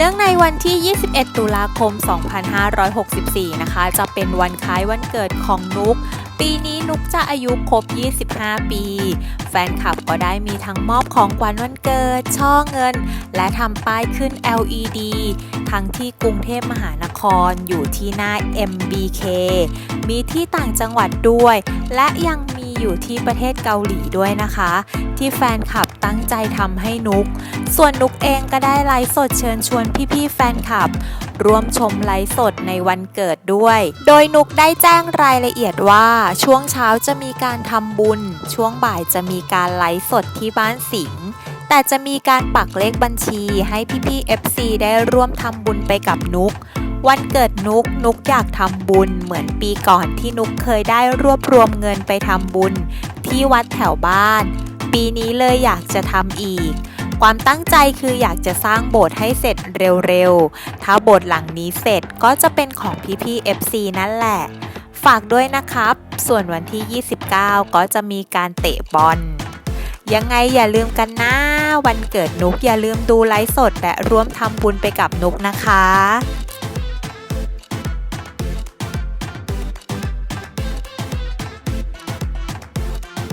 เนื่องในวันที่ 21 ตุลาคม 2564 นะคะ จะเป็นวันคล้ายวันเกิดของนุก ปีนี้นุกจะอายุครบ 25 ปี แฟนคลับก็ได้มีทั้งมอบของขวัญวันเกิด ช่อเงิน และทำป้ายขึ้น LED ทั้งที่กรุงเทพมหานครอยู่ที่หน้า MBK มีที่ต่างจังหวัดด้วย และยังมีอยู่ที่ประเทศเกาหลีด้วยนะคะ ที่แฟนคลับ ตั้งใจทำให้นุก ส่วนนุกเองก็ได้ไลฟ์สดเชิญชวนพี่ๆแฟนคลับ ร่วมชมไลฟ์สดในวันเกิดด้วย โดยนุกได้แจ้งรายละเอียดว่า ช่วงเช้าจะมีการทำบุญ ช่วงบ่ายจะมีการไลฟ์สดที่บ้านสิงห์แต่จะมีการปักเลขบัญชีให้พี่ๆ FC ได้ร่วมทำบุญไปกับนุก วันเกิดนุกนุกอยากทำบุญเหมือนปีก่อนที่นุกเคยได้รวบรวมเงินไปทำบุญ ที่วัดแถวบ้าน ปีนี้เลยอยากจะทำอีก ความตั้งใจคืออยากจะสร้างโบสถ์ให้เสร็จเร็วๆ ถ้าโบสถ์หลังนี้เสร็จก็จะเป็นของพี่ๆ FC นั่นแหละ ฝากด้วยนะครับ ส่วนวันที่ 29 ก็จะมีการเตะบอลยังไงอย่าลืมกันนะ วันเกิดนุกอย่าลืมดูไลฟ์สดและร่วมทำบุญไปกับนุกนะคะ